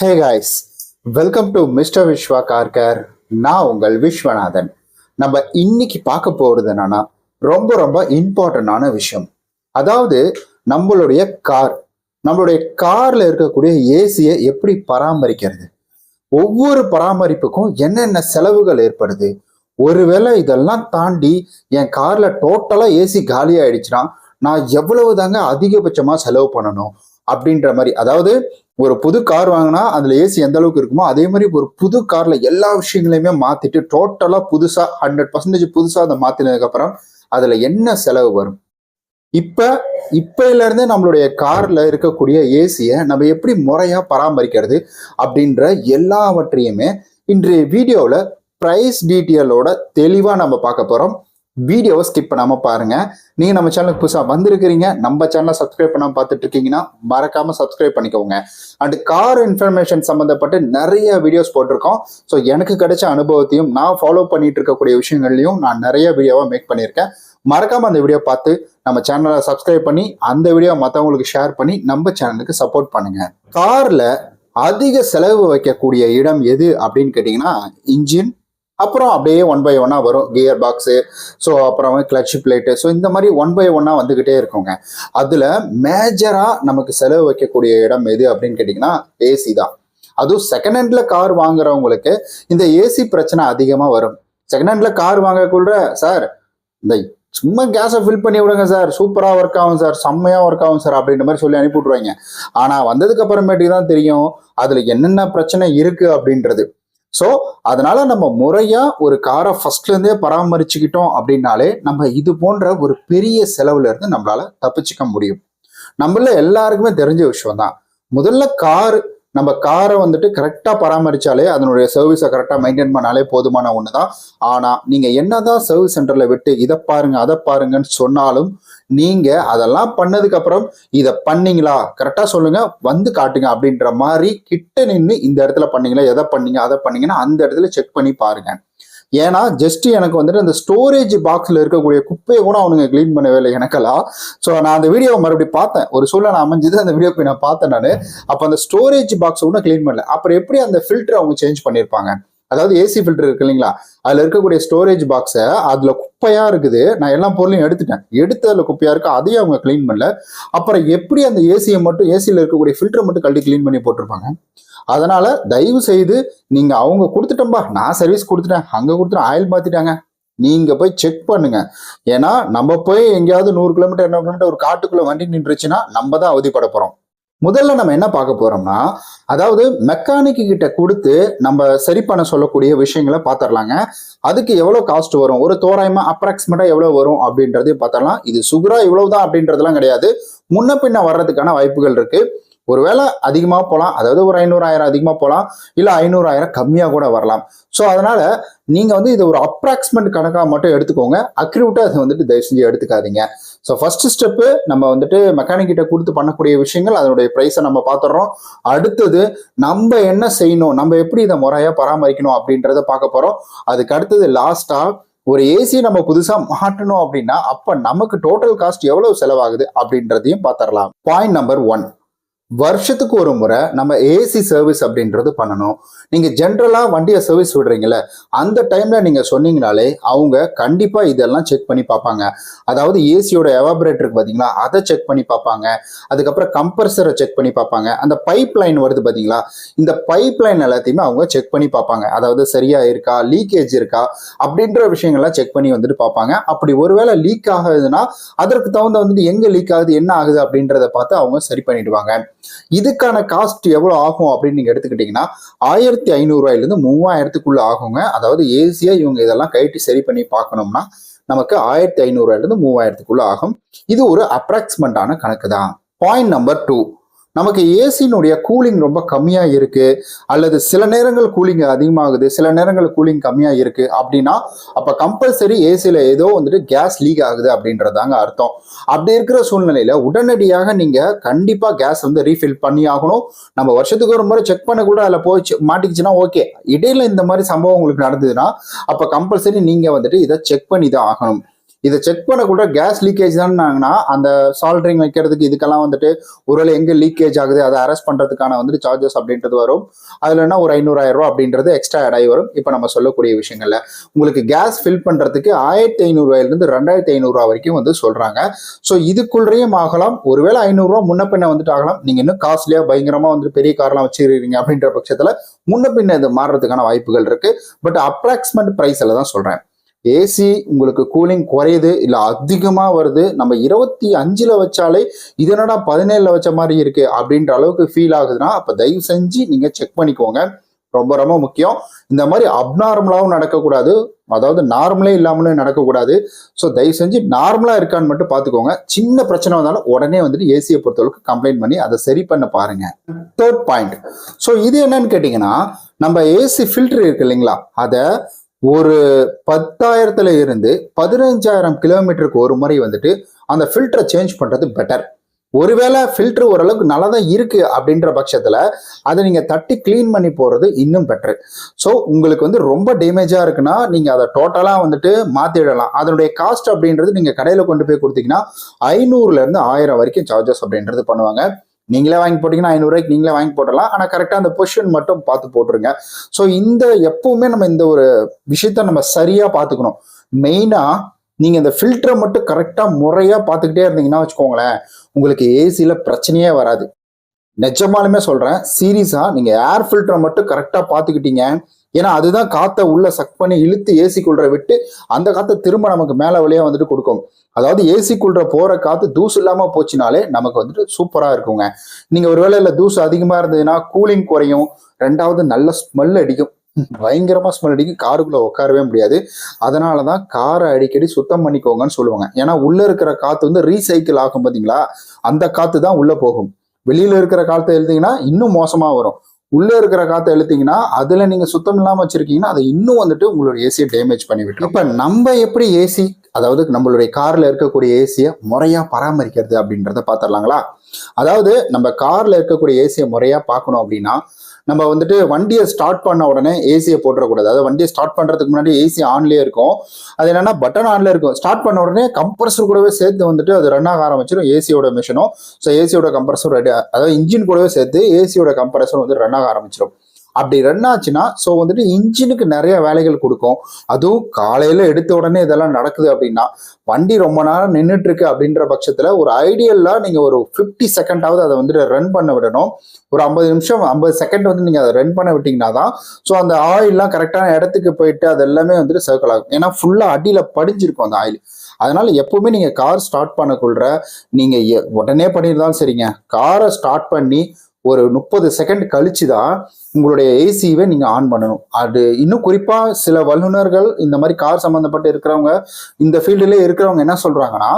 Hey guys welcome to mister Viswa garage நான் உங்கள் விஸ்வநாதன். நம்ம இன்னைக்கு பார்க்க போகிறது என்னன்னா ரொம்ப ரொம்ப இம்பார்ட்டண்டான விஷயம். அதாவது நம்மளுடைய கார் நம்மளுடைய கார்ல இருக்கக்கூடிய ஏசியை எப்படி பராமரிக்கிறது? ஒவ்வொரு பராமரிப்புக்கும் என்னென்ன செலவுகள் ஏற்படுது? ஒருவேளை இதெல்லாம் தாண்டி என் கார்ல டோட்டலா ஏசி காலி ஆயிடுச்சுன்னா நான் எவ்வளவு தாங்க அதிகபட்சமா செலவு பண்ணணும்? அப்படின்ற மாதிரி. அதாவது ஒரு புது கார் வாங்கினா அதுல ஏசி எந்த அளவுக்கு இருக்குமோ அதே மாதிரி ஒரு புது கார்ல எல்லா விஷயங்களையுமே மாத்திட்டு டோட்டலா புதுசா ஹண்ட்ரட் பர்சன்டேஜ் புதுசா அதை மாத்தினதுக்கு அப்புறம் அதுல என்ன செலவு வரும்? இப்ப இப்பையில இருந்தே நம்மளுடைய கார்ல இருக்கக்கூடிய ஏசியை நம்ம எப்படி முறையா பராமரிக்கிறது அப்படின்ற எல்லாவற்றையுமே இன்றைய வீடியோவில் ப்ரைஸ் டீட்டெயிலோட தெளிவாக நம்ம பார்க்க போகிறோம் வீடியோவை ஸ்கிப் பண்ணாமல் பாருங்க. நீங்க நம்ம சேனலுக்கு புதுசாக வந்திருக்கிறீங்க நம்ம சேனலை சப்ஸ்கிரைப் பண்ணாம பார்த்துட்டு இருக்கீங்கன்னா மறக்காம சப்ஸ்கிரைப் பண்ணிக்கோங்க. அண்ட் கார் இன்ஃபர்மேஷன் சம்மந்தப்பட்டு நிறைய வீடியோஸ் போட்டிருக்கோம். ஸோ எனக்கு கிடைச்ச அனுபவத்தையும் நான் ஃபாலோ பண்ணிட்டு இருக்கக்கூடிய விஷயங்கள்லையும் நான் நிறைய வீடியோவாக மேக் பண்ணியிருக்கேன். மறக்காம அந்த வீடியோ பார்த்து நம்ம சேனலை சப்ஸ்கிரைப் பண்ணி அந்த வீடியோ மற்றவங்களுக்கு ஷேர் பண்ணி நம்ம சேனலுக்கு சப்போர்ட் பண்ணுங்க. கார்ல அதிக செலவு வைக்கக்கூடிய இடம் எது அப்படின்னு கேட்டிங்கன்னா இன்ஜின் அப்புறம் அப்படியே ஒன் பை ஒன்னாக வரும். கியர் பாக்ஸு ஸோ அப்புறம் கிளட்ச் பிளேட்டு ஸோ இந்த மாதிரி ஒன் பை ஒன்னாக வந்துக்கிட்டே இருக்குங்க. அதில் மேஜராக நமக்கு செலவு வைக்கக்கூடிய இடம் எது அப்படின்னு கேட்டிங்கன்னா ஏசி தான். அதுவும் செகண்ட் ஹேண்டில் கார் வாங்குறவங்களுக்கு இந்த ஏசி பிரச்சனை அதிகமாக வரும். செகண்ட் ஹேண்டில் கார் வாங்கக்குள்ள சார் இந்த சும்மா கேஸை ஃபில் பண்ணி விடுங்க சார் சூப்பராக ஒர்க் ஆகும் சார் செம்மையாக ஒர்க் ஆகும் சார் அப்படின்ற மாதிரி சொல்லி அனுப்பி விட்ருவாங்க ஆனால் வந்ததுக்கு அப்புறமேட்டுக்கு தான் தெரியும் அதில் என்னென்ன பிரச்சனை இருக்குது அப்படின்றது. ஸோ அதனால நம்ம முறையா ஒரு காரை ஃபர்ஸ்ட்ல இருந்தே பராமரிச்சுக்கிட்டோம் அப்படின்னாலே நம்ம இது போன்ற ஒரு பெரிய செலவுல இருந்து நம்மளால தப்பிச்சுக்க முடியும். நம்மள எல்லாருக்குமே தெரிஞ்ச விஷயம் தான் முதல்ல கார் நம்ம காரை வந்துட்டு கரெக்டாக பராமரிச்சாலே அதனுடைய சர்வீஸை கரெக்டாக மெயின்டைன் பண்ணாலே போதுமான ஒன்று தான் ஆனால் நீங்கள் என்னதான் சர்வீஸ் சென்டரில் விட்டு இதை பாருங்கள் அதை பாருங்கன்னு சொன்னாலும் நீங்கள் அதெல்லாம் பண்ணதுக்கப்புறம் இதை பண்ணீங்களா? கரெக்டாக சொல்லுங்கள் வந்து காட்டுங்க அப்படின்ற மாதிரி கிட்ட நின்று இந்த இடத்துல பண்ணீங்களா எதை பண்ணீங்க அதை பண்ணீங்கன்னா அந்த இடத்துல செக் பண்ணி பாருங்கள் ஏன்னா ஜஸ்ட் எனக்கு வந்துட்டு அந்த ஸ்டோரேஜ் பாக்ஸ்ல இருக்கக்கூடிய குப்பையை கூட அவனுங்க க்ளீன் பண்ணவே இல்லை எனக்கெல்லாம். ஸோ நான் அந்த வீடியோவை மறுபடியும் பார்த்தேன். ஒரு சூழ்நிலை அமைஞ்சது அந்த வீடியோ போய் நான் பார்த்தேன் நான். அப்போ அந்த ஸ்டோரேஜ் பாக்ஸ் கூட க்ளீன் பண்ணல. அப்புறம் எப்படி அந்த ஃபில்டர் அவங்க சேஞ்ச் பண்ணியிருப்பாங்க? அதாவது ஏசி ஃபில்டர் இருக்கு இல்லைங்களா? அதுல இருக்கக்கூடிய ஸ்டோரேஜ் பாக்ஸை அதுல குப்பையா இருக்குது. நான் எல்லா பொருளையும் எடுத்துட்டேன். எடுத்து அதுல குப்பையா இருக்கு அதையும் அவங்க க்ளீன் பண்ணல. அப்புறம் எப்படி அந்த ஏசியை மட்டும் ஏசியில் இருக்கக்கூடிய ஃபில்டரை மட்டும் கழட்டி க்ளீன் பண்ணி போட்டிருப்பாங்க? அதனால தயவு செய்து நீங்க அவங்க கொடுத்துட்டோம்பா. நான் சர்வீஸ் கொடுத்துட்டேன். அங்க கொடுத்துட்டேன் ஆயில் மாத்திட்டாங்க. நீங்க போய் செக் பண்ணுங்க. ஏன்னா நம்ம போய் எங்கேயாவது நூறு கிலோமீட்டர் என்ன கிலோமீட்டர் ஒரு காட்டுக்குள்ள வண்டி நின்றுச்சுன்னா நம்ம தான் அவதிப்பட போறோம். முதல்ல நம்ம என்ன பார்க்க போறோம்னா அதாவது மெக்கானிக்கு கிட்ட கொடுத்து நம்ம சரி பண்ண சொல்லக்கூடிய விஷயங்களை பார்த்துடலாங்க. அதுக்கு எவ்வளோ காஸ்ட் வரும்? ஒரு தோராயமா அப்ராக்சிமேட்டா எவ்வளோ வரும் அப்படின்றதையும் பார்த்துடலாம். இது சுகரா இவ்வளவுதான் அப்படின்றதெல்லாம் கிடையாது. முன்ன பின்ன வர்றதுக்கான வாய்ப்புகள் இருக்கு. ஒருவேளை அதிகமாக போகலாம் அதாவது ஒரு ஐநூறாயிரம் அதிகமாக போகலாம் இல்லை ஐநூறாயிரம் கம்மியாக கூட வரலாம். ஸோ அதனால் நீங்கள் வந்து இதை ஒரு அப்ராக்ஸ்மெண்ட் கணக்காக மட்டும் எடுத்துக்கோங்க. அக்ரூட்டாக அதை வந்துட்டு தயவு செஞ்சு எடுத்துக்காதீங்க. ஸோ ஃபர்ஸ்ட் ஸ்டெப்பு நம்ம வந்துட்டு மெக்கானிக் கிட்ட கொடுத்து பண்ணக்கூடிய விஷயங்கள் அதனுடைய ப்ரைஸை நம்ம பார்த்துடுறோம். அடுத்தது நம்ம என்ன செய்யணும் நம்ம எப்படி இதை முறையாக பராமரிக்கணும் அப்படின்றத பார்க்க போகிறோம் அதுக்கு அடுத்தது லாஸ்ட்டாக ஒரு ஏசி நம்ம புதுசாக மாட்டணும் அப்படின்னா அப்போ நமக்கு டோட்டல் காஸ்ட் எவ்வளவு செலவாகுது அப்படின்றதையும் பார்த்துடலாம். பாயிண்ட் நம்பர் ஒன் வருஷத்துக்கு ஒரு முறை நம்ம ஏசி சர்வீஸ் அப்படின்றது பண்ணணும். நீங்க ஜென்ரலா வண்டியை சர்வீஸ் விடுறீங்கல்ல அந்த டைம்ல நீங்க சொன்னீங்கனாலே அவங்க கண்டிப்பா இதெல்லாம் செக் பண்ணி பார்ப்பாங்க. அதாவது ஏசியோட எவாபரேட்டருக்கு பாத்தீங்களா அதை செக் பண்ணி பார்ப்பாங்க. அதுக்கப்புறம் கம்ப்ரஸரை செக் பண்ணி பார்ப்பாங்க. அந்த பைப் லைன் வருது பாத்தீங்களா இந்த பைப் லைன் எல்லாத்தையுமே அவங்க செக் பண்ணி பார்ப்பாங்க. அதாவது சரியா இருக்கா லீக்கேஜ் இருக்கா அப்படின்ற விஷயங்கள்லாம் செக் பண்ணி வந்துட்டு பார்ப்பாங்க. அப்படி ஒருவேளை லீக் ஆகுதுன்னா அதற்கு தகுந்த வந்துட்டு எங்க லீக் ஆகுது என்ன ஆகுது அப்படின்றத பார்த்து அவங்க சரி பண்ணிடுவாங்க. இதுக்கான காஸ்ட் எவ்வளோ ஆகும் அப்படின்னு நீங்க எடுத்துக்கிட்டீங்கன்னா ஆயிரத்தி ஐநூறுரூவாயிலிருந்து மூவாயிரத்துக்குள்ள ஆகுங்க. அதாவது ஏசியா இவங்க இதெல்லாம் கைட்டு சரி பண்ணி பார்க்கணும்னா நமக்கு ஆயிரத்தி ஐநூறுரூவாயிலிருந்து மூவாயிரத்துக்குள்ள ஆகும். இது ஒரு அப்ராக்சிமெண்டான கணக்கு தான் பாயிண்ட் நம்பர் டூ நமக்கு ஏசினுடைய கூலிங் ரொம்ப கம்மியாக இருக்குது அல்லது சில நேரங்கள் கூலிங் அதிகமாகுது சில நேரங்கள் கூலிங் கம்மியாக இருக்குது அப்படின்னா அப்போ கம்பல்சரி ஏசியில் ஏதோ வந்துட்டு கேஸ் லீக் ஆகுது அப்படின்றதாங்க அர்த்தம். அப்படி இருக்கிற சூழ்நிலையில் உடனடியாக நீங்கள் கண்டிப்பாக கேஸ் வந்து ரீஃபில் பண்ணி ஆகணும். நம்ம வருஷத்துக்கு ஒரு முறை செக் பண்ண கூட அதில் போய் மாட்டிக்கிச்சுன்னா ஓகே இடையில இந்த மாதிரி சம்பவம் உங்களுக்கு நடந்ததுன்னா அப்போ கம்பல்சரி நீங்கள் வந்துட்டு இதை செக் பண்ணி தான் ஆகணும். இதை செக் பண்ணக்கூட கேஸ் லீக்கேஜ் தான்னாங்கன்னா அந்த சால்ட்ரிங் வைக்கிறதுக்கு இதுக்கெல்லாம் வந்துட்டு ஒருவேளை எங்க லீக்கேஜ் ஆகுது அதை அரெஸ்ட் பண்றதுக்கான வந்துட்டு சார்ஜஸ் அப்படின்றது வரும். அதுலன்னா ஒரு ஐநூறாயிரம் ரூபா அப்படின்றது எக்ஸ்ட்ரா ஆட் ஆகி வரும். இப்போ நம்ம சொல்லக்கூடிய விஷயங்கள்ல. உங்களுக்கு கேஸ் ஃபில் பண்றதுக்கு ஆயிரத்தி ஐநூறுரூவாயிலிருந்து ரெண்டாயிரத்தி ஐநூறுரூவா வரைக்கும் வந்து சொல்றாங்க. ஸோ இதுக்குள்ளேயும் ஆகலாம். ஒருவேளை ஐநூறுரூவா முன்ன பின்ன வந்துட்டு ஆகலாம். நீங்க இன்னும் காஸ்ட்லியா பயங்கரமா வந்து பெரிய கார்லாம் வச்சுருக்கீங்க அப்படின்ற பட்சத்தில் முன்ன பின்ன இது மாறுறதுக்கான வாய்ப்புகள் இருக்கு. பட் அப்ராக்சிமேட் ப்ரைஸில் தான் சொல்றேன். ஏசி உங்களுக்கு கூலிங் குறையுது இல்லை அதிகமாக வருது நம்ம இருபத்தி அஞ்சில் வச்சாலே இது என்னடா பதினேழில் வச்ச மாதிரி இருக்குது அப்படின்ற அளவுக்கு ஃபீல் ஆகுதுன்னா அப்போ தயவு செஞ்சு நீங்கள் செக் பண்ணிக்கோங்க. ரொம்ப ரொம்ப முக்கியம். இந்த மாதிரி அப்நார்மலாகவும் நடக்கக்கூடாது. அதாவது நார்மலே இல்லாமலும் நடக்கக்கூடாது. ஸோ தயவு செஞ்சு நார்மலாக இருக்கான்னு மட்டும் பார்த்துக்கோங்க. சின்ன பிரச்சனை வந்தாலும் உடனே வந்துட்டு ஏசியை பொறுத்தளவுக்கு கம்ப்ளைண்ட் பண்ணி அதை சரி பண்ண பாருங்க. தேர்ட் பாயிண்ட் ஸோ இது என்னன்னு கேட்டிங்கன்னா நம்ம ஏசி ஃபில்டர் இருக்கு இல்லைங்களா? அதை ஒரு பத்தாயிரத்துல இருந்து பதினஞ்சாயிரம் கிலோமீட்டருக்கு ஒரு முறை வந்துட்டு அந்த ஃபில்டரை சேஞ்ச் பண்றது பெட்டர் ஒருவேளை ஃபில்டர் ஓரளவுக்கு நல்லா தான் இருக்கு அப்படின்ற பட்சத்தில் அதை நீங்கள் தட்டி க்ளீன் பண்ணி போகிறது இன்னும் பெட்டர் ஸோ உங்களுக்கு வந்து ரொம்ப டேமேஜாக இருக்குன்னா நீங்கள் அதை டோட்டலாக வந்துட்டு மாற்றிடலாம் அதனுடைய காஸ்ட் அப்படின்றது நீங்கள் கடையில் கொண்டு போய் கொடுத்தீங்கன்னா ஐநூறுலேருந்து ஆயிரம் வரைக்கும் சார்ஜஸ் அப்படின்றது பண்ணுவாங்க. நீங்களே வாங்கி போட்டீங்கன்னா ஐநூறுரூவாய்க்கு நீங்களே வாங்கி போடலாம் ஆனால் கரெக்டாக அந்த பொசிஷன் மட்டும் பார்த்து போட்டுருங்க. ஸோ இந்த எப்பவுமே நம்ம இந்த ஒரு விஷயத்த நம்ம சரியாக பார்த்துக்கணும். மெயினாக நீங்கள் இந்த ஃபில்டரை மட்டும் கரெக்டாக முறையாக பார்த்துக்கிட்டே இருந்தீங்கன்னா வச்சுக்கோங்களேன் உங்களுக்கு ஏசியில் பிரச்சனையே வராது. நிஜமாலுமே சொல்கிறேன் சீரியஸாக நீங்கள் ஏர் ஃபில்டரை மட்டும் கரெக்டாக பார்த்துக்கிட்டீங்க ஏன்னா அதுதான் காற்றை உள்ள சக் பண்ணி இழுத்து ஏசிக்குள்ள விட்டு அந்த காற்றை திரும்ப நமக்கு மேலே வழியாக வந்துட்டு கொடுக்கும். அதாவது ஏசிக்குள்ள போகிற காற்று தூசு இல்லாமல் போச்சுனாலே நமக்கு வந்துட்டு சூப்பராக இருக்குங்க. நீங்கள் ஒருவேளை இல்லை தூசு அதிகமாக இருந்ததுன்னா கூலிங் குறையும். ரெண்டாவது நல்ல ஸ்மெல் அடிக்கும். பயங்கரமா ஸ்மெல் அடிக்கும். காருக்குள்ள உட்காரவே முடியாது. அதனால தான் காரை அடிக்கடி சுத்தம் பண்ணிக்கோங்கன்னு சொல்லுவாங்க. ஏன்னா உள்ள இருக்கிற காத்து வந்து ரீசைக்கிள் ஆகும் பார்த்தீங்களா அந்த காத்து தான் உள்ள போகும். வெளியில இருக்கிற காற்றை எழுதிங்கன்னா இன்னும் மோசமா வரும். உள்ளே இருக்கிற காற்றை எழுத்திங்கன்னா அதில் நீங்கள் சுத்தம் இல்லாமல் வச்சுருக்கீங்கன்னா அதை இன்னும் வந்துட்டு உங்களோட ஏசியை டேமேஜ் பண்ணி விட்டுரும். இப்போ நம்ம எப்படி ஏசி அதாவது நம்மளுடைய காரில் இருக்கக்கூடிய ஏசியை முறையாக பராமரிக்கிறது அப்படின்றத பார்த்துடலாங்களா? அதாவது நம்ம கார்ல இருக்கக்கூடிய ஏசியை முறையாக பார்க்கணும் அப்படின்னா நம்ம வந்துட்டு வண்டியை ஸ்டார்ட் பண்ண உடனே ஏசியை போட்டுறக்கூடாது. அதாவது வண்டியை ஸ்டார்ட் பண்ணுறதுக்கு முன்னாடி ஏசி ஆன்லயே இருக்கும். அது என்னன்னா பட்டன் ஆன்ல இருக்கும். ஸ்டார்ட் பண்ண உடனே கம்ப்ரஸர் கூடவே சேர்த்து வந்துட்டு அது ரன் ஆக ஆரம்பிச்சிடும். ஏசியோட மிஷினும் ஸோ ஏசியோட கம்ப்ரஸர் ரெடி அதாவது இன்ஜின் கூடவே சேர்த்து ஏசியோட கம்ப்ரஸர் வந்து ரன் ஆக ஆரம்பிச்சிடும். அப்படி ரன் ஆச்சுன்னா ஸோ வந்துட்டு இன்ஜினுக்கு நிறைய வேலைகள் கொடுக்கும். அதுவும் காலையில எடுத்த உடனே இதெல்லாம் நடக்குது அப்படின்னா வண்டி ரொம்ப நேரம் நின்றுட்டு இருக்கு அப்படின்ற பட்சத்துல ஒரு ஐடியல்லா நீங்க ஒரு ஃபிஃப்டி செகண்டாவது அதை வந்துட்டு ரன் பண்ண விடணும். ஒரு ஐம்பது நிமிஷம் ஐம்பது செகண்ட் வந்து நீங்க அதை ரன் பண்ண விட்டீங்கன்னா தான் ஸோ அந்த ஆயில்லாம் கரெக்டான இடத்துக்கு போயிட்டு அது எல்லாமே வந்துட்டு சர்க்கிள் ஆகும். ஏன்னா ஃபுல்லா அடியில படிஞ்சிருக்கும் அந்த ஆயில் அதனால எப்பவுமே நீங்க கார் ஸ்டார்ட் பண்ணக்குள்ள நீங்க எ- உடனே பண்ணியிருந்தாலும் சரிங்க. காரை ஸ்டார்ட் பண்ணி ஒரு முப்பது செகண்ட் கழிச்சு தான் உங்களுடைய ஏசிவை நீங்கள் ஆன் பண்ணணும். அது இன்னும் குறிப்பாக சில வல்லுநர்கள் இந்த மாதிரி கார் சம்மந்தப்பட்டு இருக்கிறவங்க இந்த ஃபீல்டுலேயே இருக்கிறவங்க என்ன சொல்கிறாங்கன்னா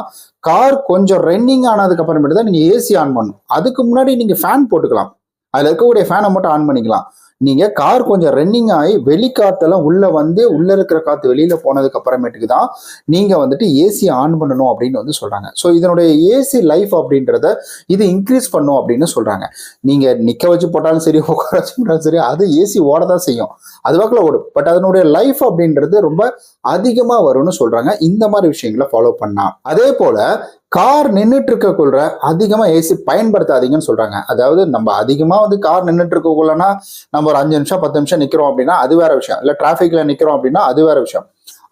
கார் கொஞ்சம் ரன்னிங் ஆனதுக்கு அப்புறமேட்டு தான் நீங்கள் ஏசி ஆன் பண்ணணும். அதுக்கு முன்னாடி நீங்கள் ஃபேன் போட்டுக்கலாம். அதில் இருக்கக்கூடிய ஃபேனை மட்டும் ஆன் பண்ணிக்கலாம். நீங்க கார் கொஞ்சம் ரன்னிங் ஆகி வெளிக்காத்தெல்லாம் உள்ள வந்து உள்ள இருக்கிற காத்து வெளியில போனதுக்கு அப்புறமேட்டுக்கு தான் நீங்க வந்துட்டு ஏசி ஆன் பண்ணணும் அப்படின்னு வந்து சொல்றாங்க. ஸோ இதனுடைய ஏசி லைஃப் அப்படின்றத இது இன்க்ரீஸ் பண்ணும் அப்படின்னு சொல்றாங்க. நீங்க நிக்க வச்சு போட்டாலும் சரி உட்கார வச்சு போட்டாலும் சரி அது ஏசி ஓட தான் செய்யும். அது வாக்கில் ஓடும். பட் அதனுடைய லைஃப் அப்படின்றது ரொம்ப அதிகமா வரும்னு சொல்றாங்க. இந்த மாதிரி விஷயங்களை ஃபாலோ பண்ணா. அதே போல கார் நின்றுட்டு இருக்கக்குள்ள அதிகமாக ஏசி பயன்படுத்தாதீங்கன்னு சொல்கிறாங்க அதாவது நம்ம அதிகமாக வந்து கார் நின்றுட்டு இருக்கக்குள்ளனா நம்ம ஒரு அஞ்சு நிமிஷம் பத்து நிமிஷம் நிக்கிறோம் அப்படின்னா அது வேற விஷயம். இல்ல டிராஃபிக்ல நிக்கிறோம் அப்படின்னா அது வேற விஷயம்.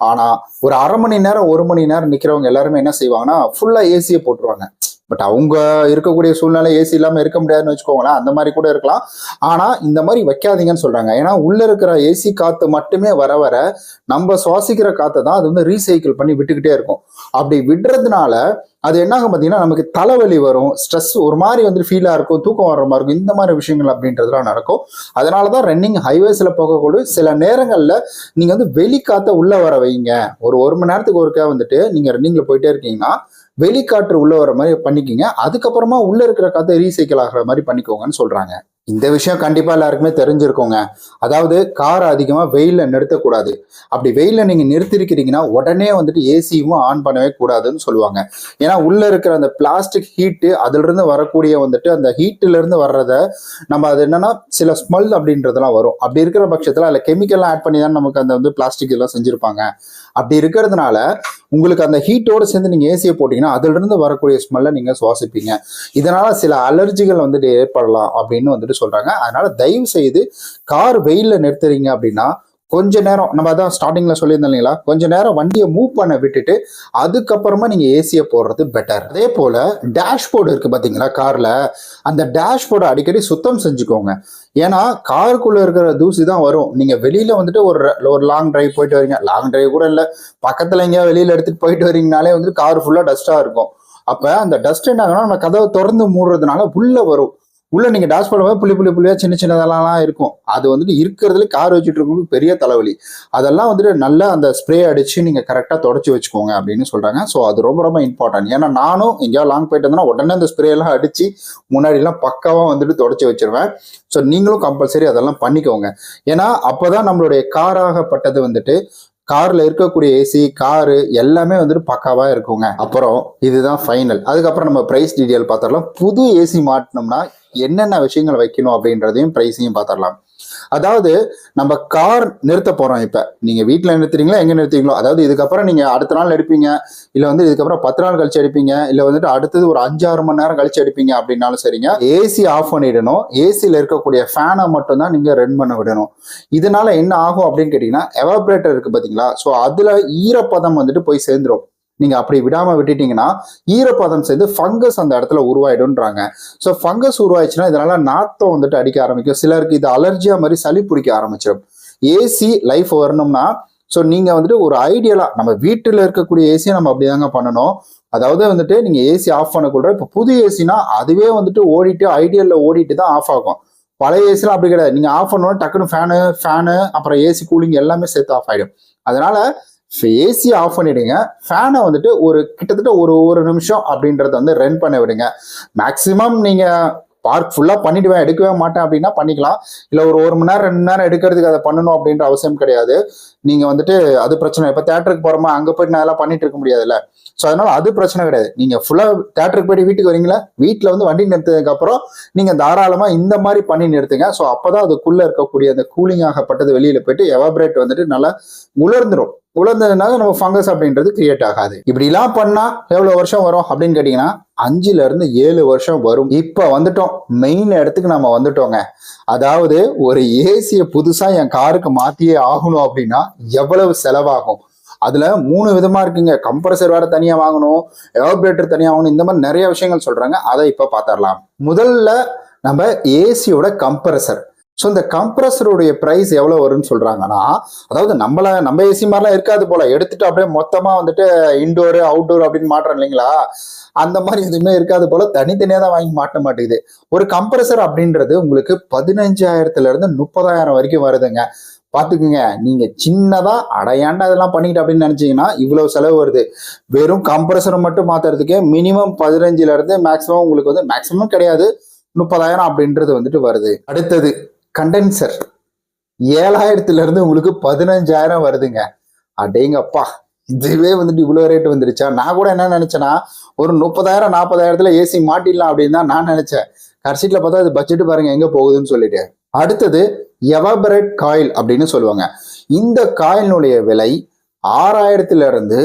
ஆனா ஒரு அரை மணி நேரம் ஒரு மணி நேரம் நிக்கிறவங்க எல்லாருமே என்ன செய்வாங்கன்னா ஃபுல்லா ஏசியை போட்டுருவாங்க. பட் அவங்க இருக்கக்கூடிய சூழ்நிலை ஏசி இல்லாமல் இருக்க முடியாதுன்னு வச்சுக்கோங்களேன் அந்த மாதிரி கூட இருக்கலாம். ஆனால் இந்த மாதிரி வைக்காதீங்கன்னு சொல்கிறாங்க ஏன்னா உள்ளே இருக்கிற ஏசி காற்று மட்டுமே வர வர நம்ம சுவாசிக்கிற காற்றை தான் அது வந்து ரீசைக்கிள் பண்ணி விட்டுக்கிட்டே இருக்கும். அப்படி விடுறதுனால அது என்னாகும் பார்த்தீங்கன்னா நமக்கு தலைவலி வரும் ஸ்ட்ரெஸ் ஒரு மாதிரி வந்து ஃபீலாக இருக்கும் தூக்கம் வர்ற மாதிரி இருக்கும். இந்த மாதிரி விஷயங்கள் அப்படின்றதுலாம் நடக்கும். அதனால தான் ரன்னிங் ஹைவேஸில் போகக்கூடிய சில நேரங்களில் நீங்கள் வந்து வெளிக்காத்த உள்ளே வர வைங்க. ஒரு ஒரு மணி நேரத்துக்கு ஒருக்கா வந்துட்டு நீங்கள் ரன்னிங்கில் போயிட்டே இருக்கீங்கன்னா வெளிக்காற்று உள்ளே வர மாதிரி பண்ணிக்கிங்க. அதுக்கப்புறமா உள்ளே இருக்கிற காற்றை ரீசைக்கிள் ஆகிற மாதிரி பண்ணிக்கோங்கன்னு சொல்கிறாங்க இந்த விஷயம் கண்டிப்பா எல்லாருக்குமே தெரிஞ்சிருக்கோங்க. அதாவது கார் அதிகமா வெயில நிறுத்தக்கூடாது. அப்படி வெயில நீங்க நிறுத்திருக்கிறீங்கன்னா உடனே வந்துட்டு ஏசியும் ஆன் பண்ணவே கூடாதுன்னு சொல்லுவாங்க. ஏன்னா உள்ள இருக்கிற அந்த பிளாஸ்டிக் ஹீட்டு அதுல இருந்து வரக்கூடிய வந்துட்டு அந்த ஹீட்ல இருந்து வர்றத நம்ம அது என்னன்னா சில ஸ்மெல் அப்படின்றதெல்லாம் வரும். அப்படி இருக்கிற பட்சத்துல அதுல கெமிக்கல்லாம் ஆட் பண்ணி தான் நமக்கு அந்த வந்து பிளாஸ்டிக் எல்லாம் செஞ்சிருப்பாங்க. அப்படி இருக்கிறதுனால உங்களுக்கு அந்த ஹீட்டோட சேர்ந்து நீங்கள் ஏசியை போட்டிங்கன்னா அதிலிருந்து வரக்கூடிய ஸ்மெல்லை நீங்கள் சுவாசிப்பீங்க. இதனால் சில அலர்ஜிகள் வந்துட்டு ஏற்படலாம் அப்படின்னு வந்துட்டு சொல்கிறாங்க அதனால் தயவு செய்து கார் வெயில்ல நிறுத்துறீங்க அப்படின்னா கொஞ்ச நேரம் நம்ம அதான் ஸ்டார்டிங்ல சொல்லியிருந்தோம் இல்லைங்களா? கொஞ்ச நேரம் வண்டியை மூவ் பண்ண விட்டுட்டு அதுக்கப்புறமா நீங்க ஏசியை போடுறது பெட்டர் அதே போல டேஷ்போர்டு இருக்கு பாத்தீங்களா கார்ல அந்த டேஷ்போர்டை அடிக்கடி சுத்தம் செஞ்சுக்கோங்க. ஏன்னா காருக்குள்ள இருக்கிற தூசி தான் வரும். நீங்க வெளியில வந்துட்டு ஒரு ஒரு லாங் டிரைவ் போயிட்டு வரீங்க. லாங் டிரைவ் கூட இல்லை. பக்கத்துல எங்கேயா வெளியில எடுத்துட்டு போயிட்டு வரீங்கனாலே வந்து கார் ஃபுல்லா டஸ்டா இருக்கும். அப்ப அந்த டஸ்ட் என்ன ஆகும்னா நம்ம கதவை திறந்து மூடுறதுனால உள்ள வரும். உள்ள நீங்க டாஸ் போது புள்ளி புள்ளி புள்ளியா சின்ன சின்னதெல்லாம் இருக்கும். அது வந்துட்டு இருக்கிறதுல கார் வச்சுட்டு இருக்கவங்களுக்கு பெரிய தலைவலி. அதெல்லாம் வந்துட்டு நல்லா அந்த ஸ்ப்ரே அடிச்சு நீங்க கரெக்டா தொடச்சி வச்சுக்கோங்க அப்படின்னு சொல்றாங்க. ஸோ அது ரொம்ப ரொம்ப இம்பார்ட்டன்ட் ஏன்னா நானும் எங்கேயாவது லாங் போயிட்டு இருந்தேன்னா உடனே அந்த ஸ்ப்ரே எல்லாம் அடிச்சு முன்னாடி எல்லாம் பக்காவா வந்துட்டு தொடச்சி வச்சிருவேன். ஸோ நீங்களும் கம்பல்சரி அதெல்லாம் பண்ணிக்கோங்க. ஏன்னா அப்பதான் நம்மளுடைய காராகப்பட்டது வந்துட்டு கார்ல இருக்கக்கூடிய ஏசி காரு எல்லாமே வந்துட்டு பக்காவா இருக்குங்க. அப்புறம் இதுதான் ஃபைனல் அதுக்கப்புறம் நம்ம பிரைஸ் டீடைல் பார்த்துடலாம். புது ஏசி மாட்டினோம்னா என்னென்ன விஷயங்கள் வைக்கணும் அப்படின்றதையும் பிரைஸையும் பார்த்துடலாம். அதாவது நம்ம கார் நிறுத்த போறோம் இப்ப. நீங்க வீட்டில் நிறுத்துறீங்களா எங்க நிறுத்துறீங்களோ அதாவது இதுக்கப்புறம் நீங்க அடுத்த நாள் எடுப்பீங்க இல்ல வந்து இதுக்கப்புறம் பத்து நாள் கழிச்சு எடுப்பீங்க இல்ல வந்துட்டு அடுத்தது ஒரு அஞ்சாறு மணி நேரம் கழிச்சு எடுப்பீங்க அப்படின்னாலும் சரிங்க. ஏசி ஆஃப் பண்ணிடணும். ஏசியில் இருக்கக்கூடிய ஃபேனை மட்டும் தான் நீங்க ரன் பண்ண விடணும். இதனால என்ன ஆகும் அப்படின்னு கேட்டீங்கன்னா எவாபரேட்டர் இருக்கு பாத்தீங்களா? ஸோ அதுல ஈரப்பதம் வந்துட்டு போய் சேர்ந்துரும். நீங்க அப்படி விடாம விட்டுட்டீங்கன்னா ஈரப்பதம் சேர்ந்து ஃபங்கஸ் அந்த இடத்துல உருவாயிடும்ன்றாங்க. ஸோ ஃபங்கஸ் உருவாயிடுச்சுன்னா இதனால நாத்தம் வந்துட்டு அடிக்க ஆரம்பிக்கும். சிலருக்கு இது அலர்ஜியா மாதிரி சளி பிடிக்க ஆரம்பிச்சிடும் ஏசி லைஃப் வரணும்னா ஸோ நீங்க வந்துட்டு ஒரு ஐடியலா நம்ம வீட்டில் இருக்கக்கூடிய ஏசியை நம்ம அப்படிதாங்க பண்ணணும். அதாவது வந்துட்டு நீங்க ஏசி ஆஃப் பண்ணக்குள்ள இப்போ புது ஏசினா அதுவே வந்துட்டு ஓடிட்டு ஐடியல்ல ஓடிட்டு தான் ஆஃப் ஆகும். பழைய ஏசிலாம் அப்படி கிடையாது. நீங்க ஆஃப் பண்ணணும் டக்குன்னு ஃபேனு ஃபேனு அப்புறம் ஏசி கூலிங் எல்லாமே சேர்த்து ஆஃப் ஆயிடும். அதனால ஏசி ஆஃப் பண்ணிவிடுங்க ஃபேனை வந்துட்டு ஒரு கிட்டத்தட்ட ஒரு ஒரு நிமிஷம் அப்படின்றத வந்து ரன் பண்ண விடுங்க. மேக்ஸிமம் நீங்கள் பார்க் ஃபுல்லாக பண்ணிடுவேன் எடுக்கவே மாட்டேன் அப்படின்னா பண்ணிக்கலாம். இல்லை ஒரு ஒரு மணி நேரம் ரெண்டு நேரம் எடுக்கிறதுக்கு அதை பண்ணணும் அப்படின்ற அவசியம் கிடையாது. நீங்கள் வந்துட்டு அது பிரச்சனை. இப்போ தேட்டருக்கு போகிறோமா அங்கே போயிட்டு நான் எல்லாம் பண்ணிட்டு இருக்க முடியாதுல்ல. ஸோ அதனால அது பிரச்சனை கிடையாது. நீங்கள் ஃபுல்லாக தேட்டருக்கு போயிட்டு வீட்டுக்கு வரீங்களா? வீட்டில் வந்து வண்டி நிறுத்ததுக்கப்புறம் நீங்கள் தாராளமாக இந்த மாதிரி பண்ணி நிறுத்துங்க. ஸோ அப்போ தான் அதுக்குள்ளே இருக்கக்கூடிய அந்த கூலிங் ஆகப்பட்டது வெளியில் போயிட்டு எவாபரேட் வந்துட்டு நல்லா உலர்ந்துடும் உலர்ந்ததுனால நம்ம ஃபங்கஸ் அப்படின்றது கிரியேட் ஆகாது. இப்படிலாம் பண்ணா எவ்வளவு வருஷம் வரும் அப்படின்னு கேட்டீங்கன்னா அஞ்சுல இருந்து ஏழு வருஷம் வரும். இப்ப வந்துட்டோம். மெயின் இடத்துக்கு நம்ம வந்துட்டோங்க. அதாவது ஒரு ஏசியை புதுசா என் காருக்கு மாத்தியே ஆகணும் அப்படின்னா எவ்வளவு செலவாகும்? அதுல மூணு விதமா இருக்குங்க. கம்ப்ரஸர் வேற தனியா வாங்கணும் எவாபரேட்டர் தனியா வாங்கணும் இந்த மாதிரி நிறைய விஷயங்கள் சொல்றாங்க. அதை இப்ப பாத்திரலாம் முதல்ல நம்ம ஏசியோட கம்ப்ரஸர் ஸோ இந்த கம்ப்ரஸருடைய ப்ரைஸ் எவ்வளோ வரும்னு சொல்கிறாங்கன்னா அதாவது நம்மள நம்ம ஏசி மாதிரிலாம் இருக்காது போல. எடுத்துட்டு அப்படியே மொத்தமாக வந்துட்டு இன்டோரு அவுட்டோர் அப்படின்னு மாட்டுறோம் இல்லைங்களா? அந்த மாதிரி எதுவுமே இருக்காது போல. தனித்தனியாக தான் வாங்கி மாட்ட மாட்டேங்குது. ஒரு கம்ப்ரஸர் அப்படின்றது உங்களுக்கு பதினஞ்சாயிரத்துலேருந்து முப்பதாயிரம் வரைக்கும் வருதுங்க. பார்த்துக்குங்க. நீங்கள் சின்னதாக அடையாண்டா இதெல்லாம் பண்ணிக்கிட்டு அப்படின்னு நினச்சிங்கன்னா இவ்வளோ செலவு வருது. வெறும் கம்ப்ரஸரை மட்டும் மாற்றுறதுக்கே மினிமம் பதினஞ்சுலேருந்து மேக்ஸிமம் உங்களுக்கு வந்து மேக்ஸிமம் கிடையாது. முப்பதாயிரம் அப்படின்றது வந்துட்டு வருது. அடுத்தது கண்டென்சர் ஏழாயிரத்துலேருந்து உங்களுக்கு பதினஞ்சாயிரம் வருதுங்க. அடேங்கப்பா. இதுவே வந்துட்டு இவ்வளோ ரேட் வந்துருச்சா? நான் கூட என்ன நினச்சேன்னா ஒரு முப்பதாயிரம் நாற்பதாயிரத்துல ஏசி மாட்டிடலாம் அப்படின்னு தான் நான் நினச்சேன். கடைசியில் பார்த்தா அது பட்ஜெட் பாருங்க எங்கே போகுதுன்னு சொல்லிட்டு. அடுத்தது எவாபரேட் காயில் அப்படின்னு சொல்லுவாங்க. இந்த காயினுடைய விலை ஆறாயிரத்துல இருந்து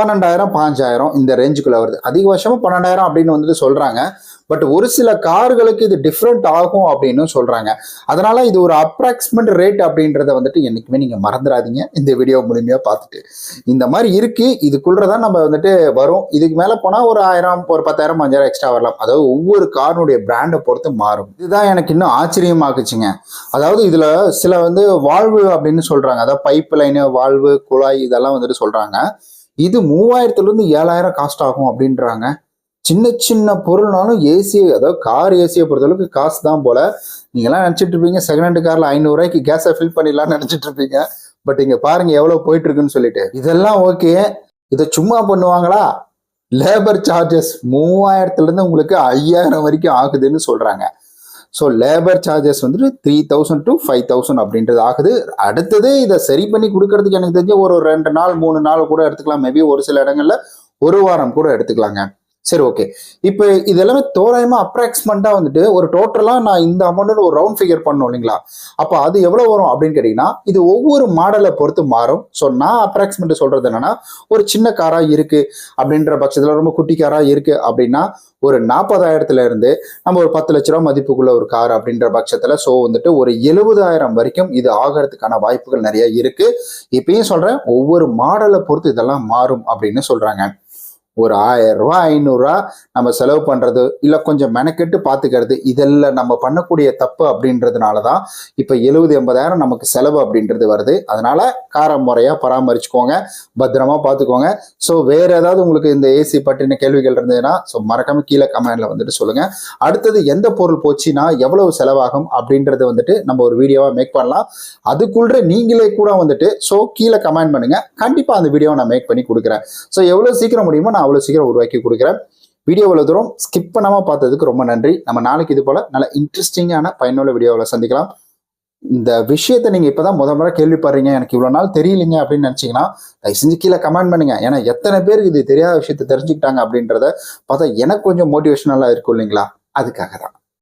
பன்னெண்டாயிரம் பாஞ்சாயிரம் இந்த ரேஞ்சுக்குள்ள வருது. அதிகபட்சமா பன்னெண்டாயிரம் அப்படின்னு வந்துட்டு சொல்றாங்க. பட் ஒரு சில கார்களுக்கு இது டிஃப்ரெண்ட் ஆகும் அப்படின்னு சொல்றாங்க. அதனால இது ஒரு அப்ராக்சிமேட் ரேட் அப்படின்றத வந்துட்டு என்றைக்குமே நீங்க மறந்துடாதீங்க. இந்த வீடியோ முழுமையா பார்த்துட்டு. இந்த மாதிரி இருக்கு. இதுக்குள்ளதான் நம்ம வந்துட்டு வரும். இதுக்கு மேல போனா ஒரு ஆயிரம் ஒரு பத்தாயிரம் அஞ்சாயிரம் எக்ஸ்ட்ரா வரலாம். அதாவது ஒவ்வொரு காரினுடைய பிராண்டை பொறுத்து மாறும். இதுதான் எனக்கு இன்னும் ஆச்சரியமாக்குச்சுங்க. அதாவது இதுல சில வந்து வாழ்வு அப்படின்னு சொல்றாங்க. அதாவது பைப் லைனு வாழ்வு குழாய் இதெல்லாம் வந்துட்டு சொல்றாங்க. இது மூவாயிரத்துல இருந்து ஏழாயிரம் காஸ்ட் ஆகும் அப்படின்றாங்க. சின்ன சின்ன பொருள்னாலும் ஏசி அதாவது கார் ஏசியை பொறுத்தளவுக்கு காசு தான் போல. நீங்களாம் நினச்சிட்டு இருப்பீங்க செகண்ட் ஹேண்ட் காரில் ஐநூறுரூவாய்க்கு கேஸை ஃபில் பண்ணிடலாம்னு நினச்சிட்டு இருப்பீங்க. பட் இங்கே பாருங்க எவ்வளோ போயிட்டு இருக்குன்னு சொல்லிட்டு. இதெல்லாம் ஓகே இதை சும்மா பண்ணுவாங்களா? லேபர் சார்ஜஸ் மூவாயிரத்துலேருந்து உங்களுக்கு ஐயாயிரம் வரைக்கும் ஆகுதுன்னு சொல்கிறாங்க ஸோ லேபர் சார்ஜஸ் வந்துட்டு three thousand to five thousand அப்படின்றது ஆகுது. அடுத்தது இதை சரி பண்ணி கொடுக்கறதுக்கு எனக்கு தெரிஞ்ச ஒரு ரெண்டு நாள் மூணு நாள் கூட எடுத்துக்கலாம். மேபி ஒரு சில இடங்களில் ஒரு வாரம் கூட எடுத்துக்கலாங்க. சரி ஓகே இப்போ இது எல்லாமே தோராயமா அப்ராக்சிமெண்டா வந்துட்டு ஒரு டோட்டலா நான் இந்த அமௌண்ட்னு ஒரு ரவுண்ட் ஃபிகர் பண்ணோம் இல்லைங்களா? அப்போ அது எவ்வளவு வரும் அப்படின்னு கேட்டீங்கன்னா இது ஒவ்வொரு மாடலை பொறுத்து மாறும். ஸோ நான் அப்ராக்சிமேட் சொல்றது என்னன்னா ஒரு சின்ன காரா இருக்கு அப்படின்ற பட்சத்துல ரொம்ப குட்டி காரா இருக்கு அப்படின்னா ஒரு நாற்பதாயிரத்துல இருந்து நம்ம ஒரு பத்து லட்ச ரூபா மதிப்புக்குள்ள ஒரு கார் அப்படின்ற பட்சத்துல ஸோ வந்துட்டு ஒரு எழுபதாயிரம் வரைக்கும் இது ஆகிறதுக்கான வாய்ப்புகள் நிறைய இருக்கு. இப்பயும் சொல்றேன் ஒவ்வொரு மாடலை பொறுத்து இதெல்லாம் மாறும் அப்படின்னு சொல்றாங்க. ஒரு ஆயிரம் ரூபா ஐநூறுரூவா நம்ம செலவு பண்ணுறது இல்லை கொஞ்சம் மெனக்கெட்டு பார்த்துக்கிறது இதெல்லாம் நம்ம பண்ணக்கூடிய தப்பு அப்படின்றதுனால தான் இப்போ எழுபது எண்பதாயிரம் நமக்கு செலவு அப்படின்றது வருது. அதனால காரை முறையாக பராமரிச்சுக்கோங்க பத்திரமா பார்த்துக்கோங்க ஸோ வேற ஏதாவது உங்களுக்கு இந்த ஏசி பற்றின கேள்விகள் இருந்ததுன்னா ஸோ மறக்காமல் கீழே கமெண்ட்ல வந்துட்டு சொல்லுங்க. அடுத்தது எந்த பொருள் போச்சுன்னா எவ்வளவு செலவாகும் அப்படின்றது வந்துட்டு நம்ம ஒரு வீடியோவா மேக் பண்ணலாம். அதுக்குள்ள நீங்களே கூட வந்துட்டு ஸோ கீழே கமெண்ட் பண்ணுங்க. கண்டிப்பாக அந்த வீடியோவை நான் மேக் பண்ணி கொடுக்குறேன். ஸோ எவ்வளோ சீக்கிரம் முடியுமோ நான் அவ்வளோ சீக்கிரம் உருவாக்கி கொடுக்குறேன். வீடியோ இவ்வளோ தூரம் ஸ்கிப் பண்ணாமல் பார்த்ததுக்கு ரொம்ப நன்றி. நம்ம நாளைக்கு இது போல் நல்ல இன்ட்ரெஸ்டிங்கான பயனுள்ள வீடியோவில் சந்திக்கலாம். இந்த விஷயத்தை நீங்க இப்பதான் முத முறை கேள்விப்படுறீங்க. எனக்கு இவ்வளவு நாள் தெரியலீங்க அப்படின்னு நினைச்சீங்கன்னா தயவு செஞ்சு கீழே கமெண்ட் பண்ணுங்க. ஏன்னா எத்தனை பேருக்கு இது தெரியாத விஷயத்த தெரிஞ்சுக்கிட்டாங்க அப்படின்றத பார்த்தா எனக்கு கொஞ்சம் மோட்டிவேஷனலா இருக்கும் இல்லைங்களா? அதுக்காக தான்